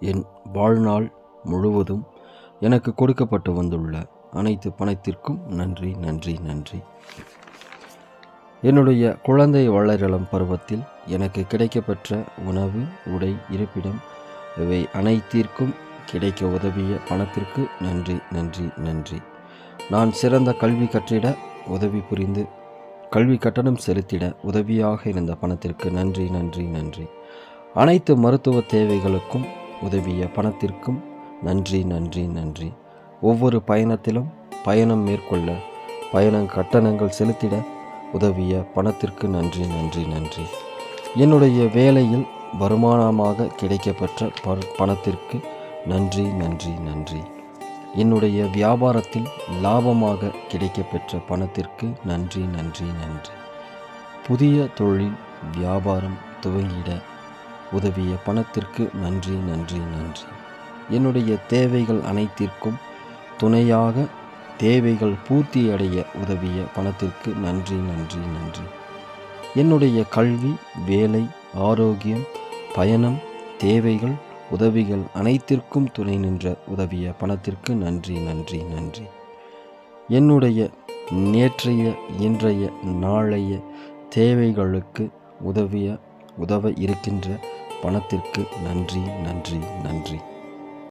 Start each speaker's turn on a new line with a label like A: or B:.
A: என் வாழ்நாள் முழுவதும் எனக்கு கொடுக்கப்பட்டு வந்துள்ள அனைத்து பணத்திற்கும் நன்றி நன்றி நன்றி. என்னுடைய குழந்தை வளரிளம் பருவத்தில் எனக்கு கிடைக்கப்பெற்ற உணவு உடை இருப்பிடம் இவை அனைத்திற்கும் கிடைக்க உதவிய பணத்திற்கு நன்றி நன்றி நன்றி. நான் சிறந்த கல்வி கற்றிட உதவி புரிந்து கல்வி கட்டணம் செலுத்திட உதவியாக இருந்த பணத்திற்கு நன்றி நன்றி நன்றி. அனைத்து மருத்துவ தேவைகளுக்கும் உதவிய பணத்திற்கும் நன்றி நன்றி நன்றி. ஒவ்வொரு பயணத்திலும் பயணம் மேற்கொள்ள பயண கட்டணங்கள் செலுத்திட உதவிய பணத்திற்கு நன்றி நன்றி நன்றி. என்னுடைய வேலையில் வருமானமாக கிடைக்கப்பெற்ற ப- பணத்திற்கு நன்றி நன்றி நன்றி. என்னுடைய வியாபாரத்தில் லாபமாக கிடைக்கப்பெற்ற பணத்திற்கு நன்றி நன்றி நன்றி. புதிய தொழில் வியாபாரம் துவங்கிட உதவிய பணத்திற்கு நன்றி நன்றி நன்றி. என்னுடைய தேவைகள் அனைத்திற்கும் துணையாக தேவைகள் பூர்த்தி அடைய உதவிய பணத்திற்கு நன்றி நன்றி நன்றி. என்னுடைய கல்வி வேலை ஆரோக்கியம் பயணம் தேவைகள் உதவிகள் அனைத்திற்கும் துணை நின்ற உதவிய பணத்திற்கு நன்றி நன்றி நன்றி. என்னுடைய நேற்றைய இன்றைய நாளைய தேவைகளுக்கு உதவிய உதவ இருக்கின்ற பணத்திற்கு நன்றி நன்றி நன்றி.